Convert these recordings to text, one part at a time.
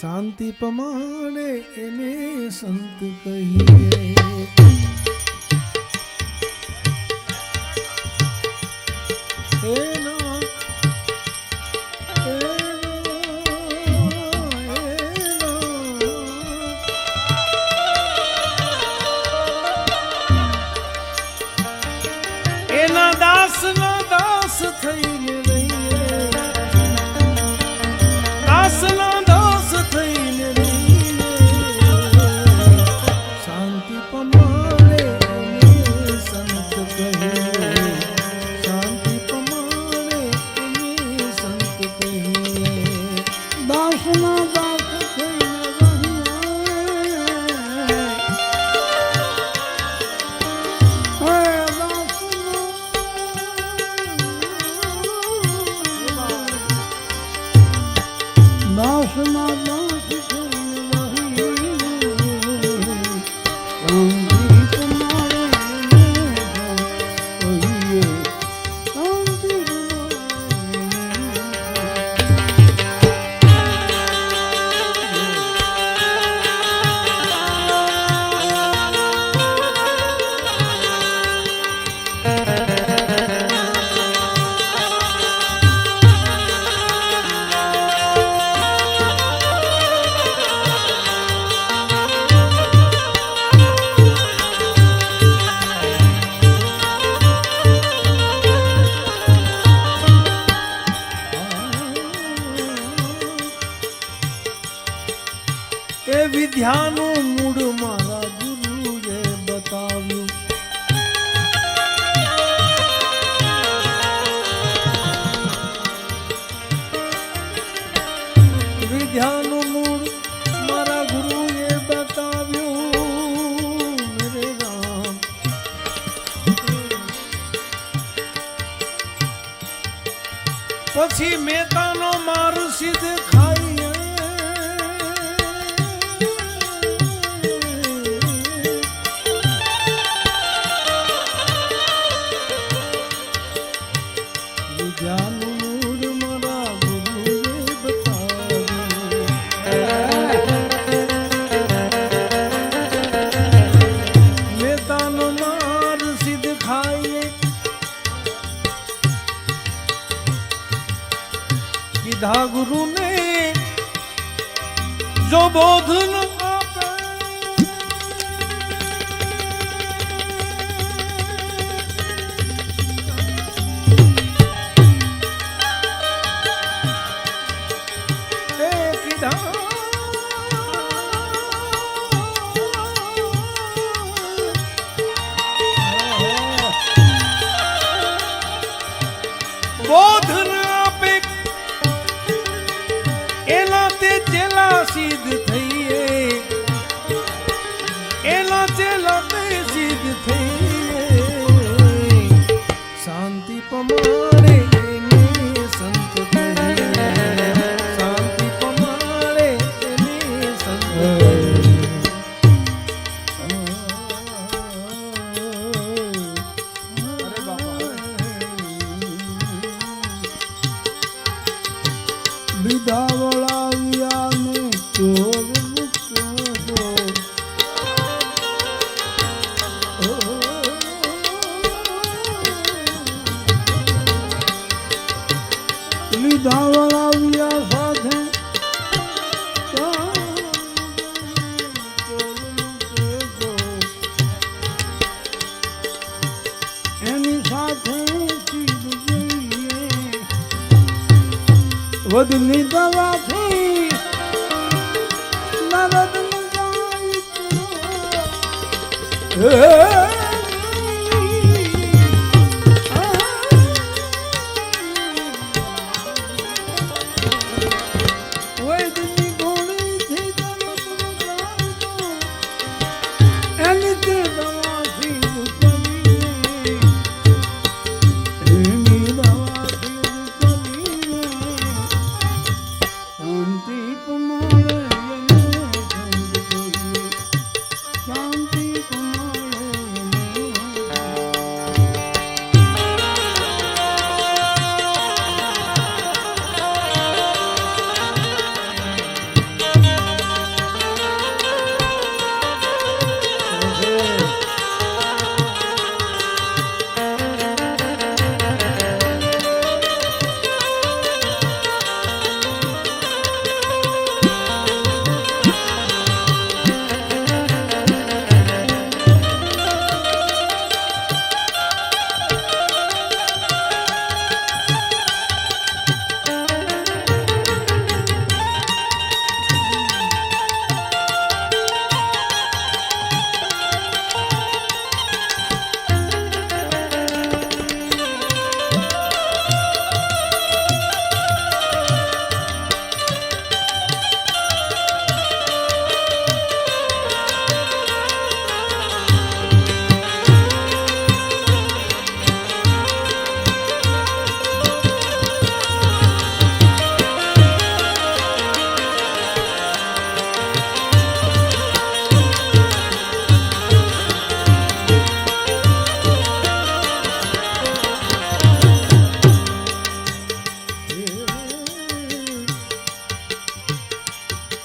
શાંતિ પ્રમાણે એને સંત કહીએ દાસના દાસ છે લીધા ગુરુને જો બોધનો લીધાવળાવ્યા સાથે. એની સાથે વધની દવાથી નરદ મુકાય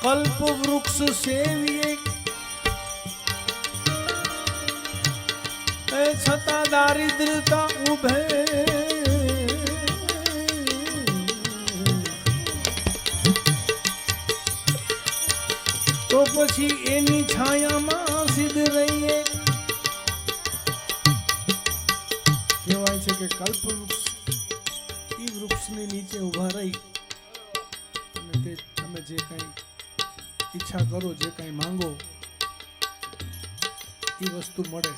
કલ્પ વૃક્ષ સેવીએ. એ છતાં દારિદ્રતા ઉભે. તો પછી એની છાયામાં સિદ્ધ રહીએ. કહેવાય છે કે કલ્પ ઈચ્છા કરો, જે કંઈ માંગો એ વસ્તુ મળે.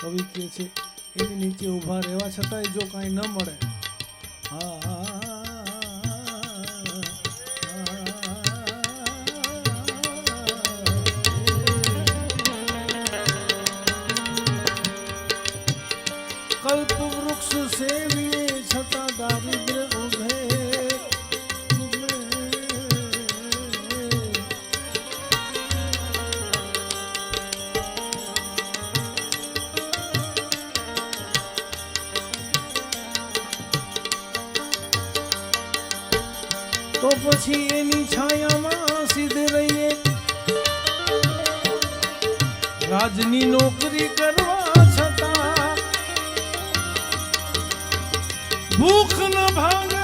કવિ કહે છે, એની નીચે ઊભા રહેવા છતાંય જો કાંઈ ન મળે. કલ્પ વૃક્ષ સેવીએ રાજની નોકરી કરવા છતાં ભૂખ ન ભાગે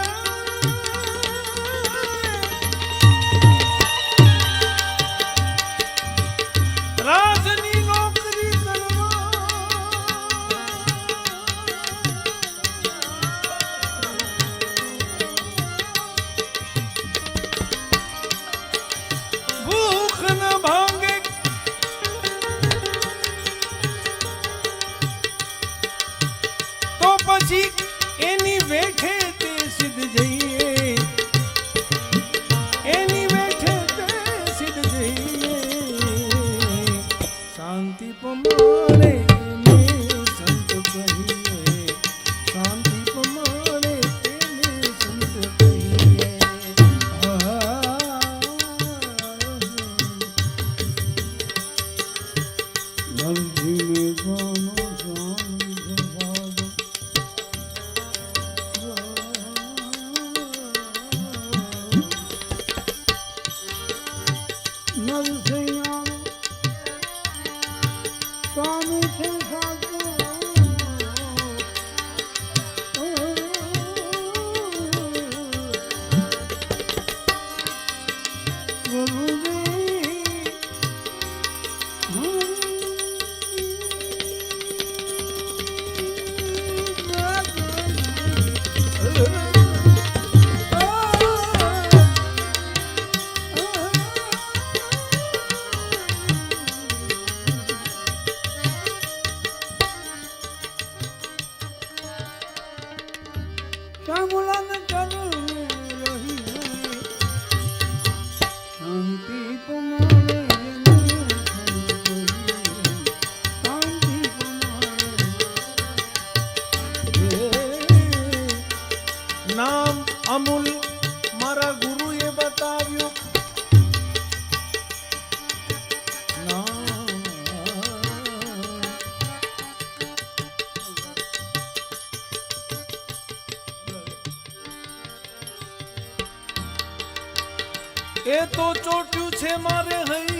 Hey, એ તો ચોટ્યું છે મારે હૈયે